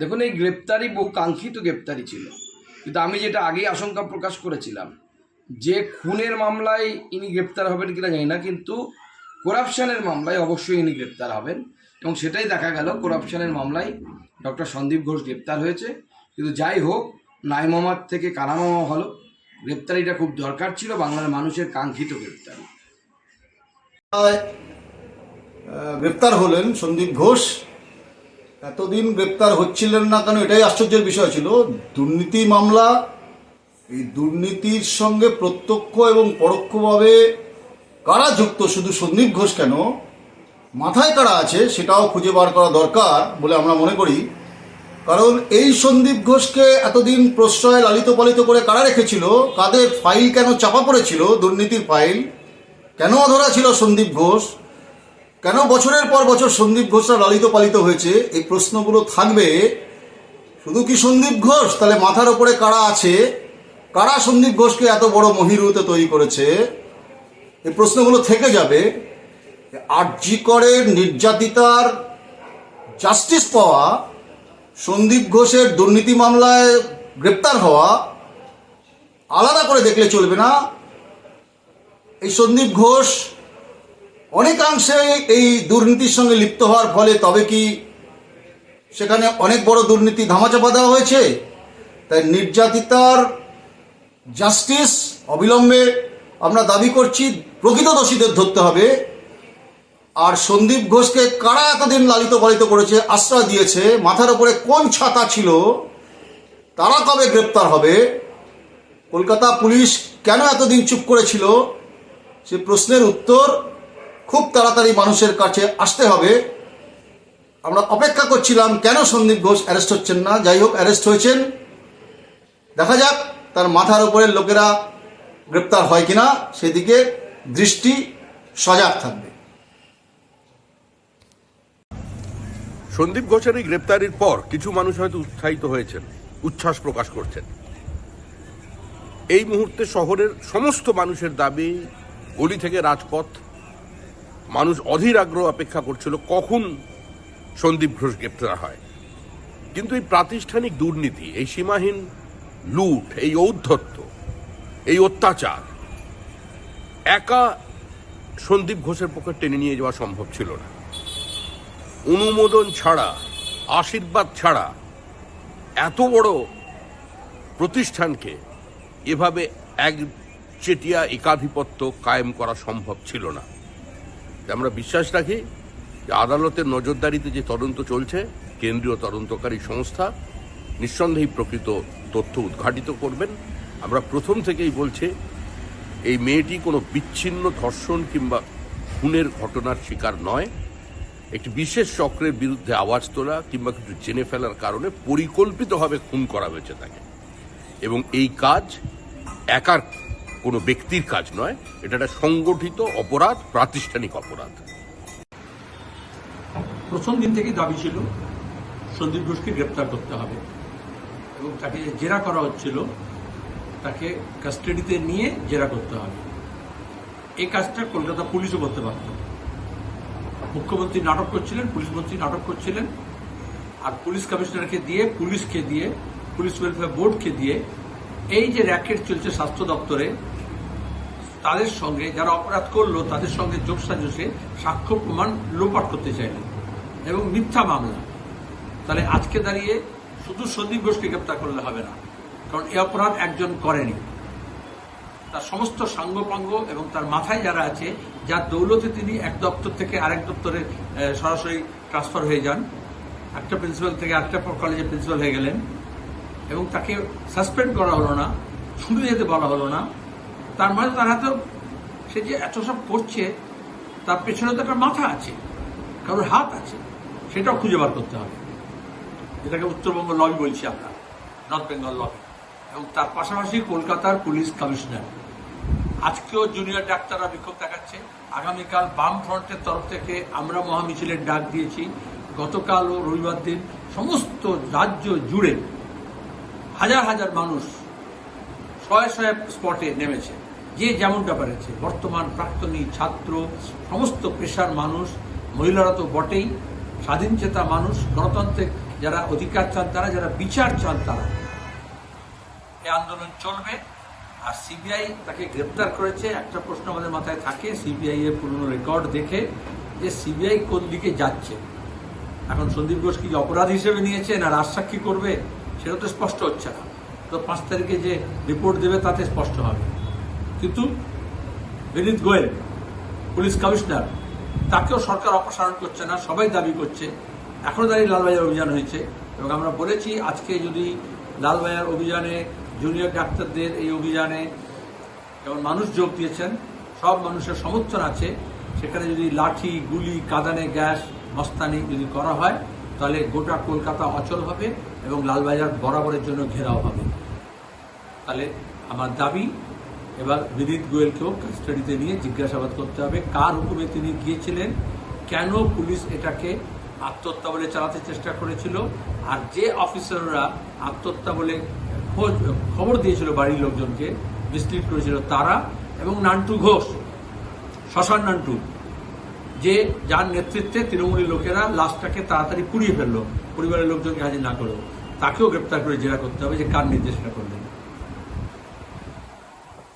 দেখুন, এই গ্রেপ্তারি বহু কাঙ্ক্ষিত গ্রেপ্তারি ছিল। কিন্তু আমি যেটা আগেই আশঙ্কা প্রকাশ করেছিলাম, যে খুনের মামলায় ইনি গ্রেপ্তার হবেন কিনা জানি না, কিন্তু করাপশনের মামলায় অবশ্যই ইনি গ্রেপ্তার হবেন এবং সেটাই দেখা গেল, করাপশনের মামলায় ডক্টর সন্দীপ ঘোষ গ্রেপ্তার হয়েছে। কিন্তু যাই হোক নাই মামার থেকে কানামামা হলো। গ্রেপ্তারিটা খুব দরকার ছিল, বাংলার মানুষের কাঙ্ক্ষিত গ্রেপ্তারি। গ্রেপ্তার হলেন সন্দীপ ঘোষ। এতদিন গ্রেপ্তার হচ্ছিলেন না কেন? এটাই আশ্চর্যের বিষয় ছিল। দুর্নীতি মামলা, এই দুর্নীতির সঙ্গে প্রত্যক্ষ এবং পরোক্ষভাবে কারা যুক্ত? শুধু সন্দীপ ঘোষ কেন? মাথায় কারা আছে সেটাও খুঁজে বার করা দরকার বলে আমরা মনে করি। কারণ এই সন্দীপ ঘোষকে এতদিন প্রশ্রয় লালিত পালিত করে কারা রেখেছিল? কাদের ফাইল কেন চাপা পড়েছিল? দুর্নীতির ফাইল। কেন অধরা ছিল সন্দীপ ঘোষ? কেন বছরের পর বছর সন্দীপ ঘোষরা লালিত পালিত হয়েছে? এই প্রশ্নগুলো থাকবে। শুধু কি সন্দীপ ঘোষ? তাহলে মাথার ওপরে কারা আছে? কারা সন্দীপ ঘোষকে এত বড় মহিরুতে তৈরি করেছে? এই প্রশ্নগুলো থেকে যাবে। আরজি করে নির্যাতিতার জাস্টিস পাওয়া, সন্দীপ ঘোষের দুর্নীতি মামলায় গ্রেপ্তার হওয়া, আলাদা করে দেখলে চলবে না। এই সন্দীপ ঘোষ অনেকাংশে এই দুর্নীতির সঙ্গে লিপ্ত হওয়ার ফলে তবে কি সেখানে অনেক বড় দুর্নীতি ধামাচাপা দেওয়া হয়েছে? তাই নির্যাতিতার জাস্টিস অবিলম্বে আমরা দাবি করছি, প্রকৃত দোষীদের ধরতে হবে। আর সন্দীপ ঘোষকে কারা এতদিন লালিত পালিত করেছে, আশ্রয় দিয়েছে, মাথার উপরে কোন ছাতা ছিল, তারা কবে গ্রেপ্তার হবে? কলকাতা পুলিশ কেন এতদিন চুপ করেছিল? সে প্রশ্নের উত্তর খুব তাড়াতাড়ি মানুষের কাছে আসতে হবে। আমরা অপেক্ষা করছিলাম কেন সন্দীপ ঘোষ অ্যারেস্ট হচ্ছেন না। যাই হোক, অ্যারেস্ট হয়েছেন। দেখা যাক, তার মাথার উপরের লোকেরা গ্রেপ্তার হয় কিনা, সেদিকে দৃষ্টি সজাগ থাকবে। সন্দীপ ঘোষের এই গ্রেপ্তারির পর কিছু মানুষ হয়তো উৎসাহিত হয়েছেন, উচ্ছ্বাস প্রকাশ করছেন। এই মুহূর্তে শহরের সমস্ত মানুষের দাবি, গলি থেকে রাজপথ মানুষ অধীর আগ্রহ অপেক্ষা করছিল কখন সন্দীপ ঘোষ গ্রেপ্তার হয়। কিন্তু এই প্রাতিষ্ঠানিক দুর্নীতি, এই সীমাহীন লুট, এই ঔদ্ধত্য, এই অত্যাচার, একা সন্দীপ ঘোষের পক্ষে টেনে নিয়ে যাওয়া সম্ভব ছিল না। অনুমোদন ছাড়া, আশীর্বাদ ছাড়া এত বড় প্রতিষ্ঠানকে এভাবে এক চেটিয়া একাধিপত্য কায়েম করা সম্ভব ছিল না। আমরা বিশ্বাস রাখি যে আদালতের নজরদারিতে যে তদন্ত চলছে, কেন্দ্রীয় তদন্তকারী সংস্থা নিঃসন্দেহে প্রকৃত তথ্য উদ্ঘাটিত করবেন। আমরা প্রথম থেকেই বলছি, এই মেয়েটি কোনো বিচ্ছিন্ন ধর্ষণ কিংবা খুনের ঘটনার শিকার নয়। একটি বিশেষ চক্রের বিরুদ্ধে আওয়াজ তোলা কিংবা কিছু জেনে ফেলার কারণে পরিকল্পিতভাবে খুন করা হয়েছে তাকে। এবং এই কাজ একার কোনো ব্যক্তির কাজ নয়, এটা একটা সংগঠিত অপরাধ, প্রাতিষ্ঠানিক অপরাধ। প্রথম দিন থেকেই দাবি ছিল, সন্দীপ ঘোষকে গ্রেপ্তার করতে হবে। এবং তাকে জেরা করা হচ্ছিল, তাকে কাস্টাডিতে নিয়ে জেরা করতে হবে। এই কাজটা কলকাতা পুলিশও করতে পারত মুখ্যমন্ত্রী নাটক করছিলেন, পুলিশ মন্ত্রী নাটক করছিলেন, আর পুলিশ কমিশনারকে দিয়ে, পুলিশকে দিয়ে, পুলিশ ওয়েলফেয়ার বোর্ডকে দিয়ে এই যে র্যাকেট চলছে স্বাস্থ্য দপ্তরে, তাদের সঙ্গে যারা অপরাধ করল, তাদের সঙ্গে যোগ সাজসে সাক্ষ্য প্রমাণ লোপাট করতে চাইলেন এবং মিথ্যা মামলা। তাহলে আজকে দাঁড়িয়ে শুধু সন্দীপ ঘোষকে গ্রেপ্তার করলে হবে না, কারণ এ অপরাধ একজন করেনি। তার সমস্ত সাঙ্গপাঙ্গ এবং তার মাথায় যারা আছে, যার দৌলতে তিনি এক দপ্তর থেকে আরেক দপ্তরে সরাসরি ট্রান্সফার হয়ে যান। একটা প্রিন্সিপাল থেকে আরেকটা কলেজের প্রিন্সিপাল হয়ে গেলেন। এবং তাকে সাসপেন্ড করা হলো না ছুটে যেতে বলা হলো না। তার মানে তার হাতে সে যে এত সব করছে, তার পেছনে তো একটা মাথা আছে, কারোর হাত আছে, সেটাও খুঁজে বার করতে হবে। যেটাকে উত্তরবঙ্গ লবি বলছি আমরা, নর্থ বেঙ্গল লবি। এবং তার পাশাপাশি কলকাতার পুলিশ কমিশনার। আজকেও জুনিয়র ডাক্তাররা বিক্ষোভ দেখাচ্ছে। আগামীকাল বাম ফ্রন্টের তরফ থেকে আমরা মহামিছিলের ডাক দিয়েছি। গতকাল ও রবিবার দিন সমস্ত রাজ্য জুড়ে হাজার হাজার মানুষ শয়ে শয়ে স্পটে নেমেছে। যে যেমনটা পেরেছে। বর্তমান প্রাক্তনী ছাত্র, সমস্ত পেশার মানুষ, মহিলারা তো বটেই, স্বাধীন চেতা মানুষ গণতন্ত্রের যারা অধিকার চান তারা, যারা বিচার চান তারা। এই আন্দোলন চলবে। আর সিবিআই তাকে গ্রেপ্তার করেছে। একটা প্রশ্ন আমাদের মাথায় থাকে, সিবিআই এর পুরনো রেকর্ড দেখে যে সিবিআই কোন দিকে যাচ্ছে। এখন সন্দীপ ঘোষ কি অপরাধ হিসেবে নিয়েছে না রাজসাক্ষী করবে? সেটা তো স্পষ্ট হচ্ছে না। তো পাঁচ তারিখে যে রিপোর্ট দেবে তাতে স্পষ্ট হবে। কিন্তু বিনীত গোয়েল, পুলিশ কমিশনার, তাকেও সরকার অপসারণ করছে না, সবাই দাবি করছে। এখনও দাঁড়িয়ে লালবাজার অভিযান হয়েছে। এবং আমরা বলেছি, আজকে যদি লালবাজার অভিযানে জুনিয়র ডাক্তারদের এই অভিযানে যেমন মানুষ যোগ দিয়েছেন, সব মানুষের সমর্থন আছে। সেখানে যদি লাঠি, গুলি, কাদানে গ্যাস, মস্তানি যদি করা হয় তাহলে গোটা কলকাতা অচল হবে এবং লালবাজার বরাবরের জন্য ঘেরাও হবে। তাহলে আমার দাবি, এবার বিদিত গোয়েলকেও কাস্টাডিতে নিয়ে জিজ্ঞাসাবাদ করতে হবে, কার হুকুমে তিনি গিয়েছিলেন, কেন পুলিশ এটাকে আত্মহত্যা বলে চালাতে চেষ্টা করেছিল, আর যে অফিসাররা আত্মহত্যা বলে খোঁজ, খবর দিয়েছিল বাড়ির লোকজনকে মিসলিড করেছিল তারা এবং নান্টু ঘোষ শ্মশান নান্টু। যে যার নেতৃত্বে তৃণমূলের লোকেরা লাশটাকে তাড়াতাড়ি পুড়িয়ে ফেলল। পরিবারের লোকজনকে হাজির না করল। তাকেও গ্রেপ্তার করে জেরা করতে হবে যে কার নির্দেশটা করলেন।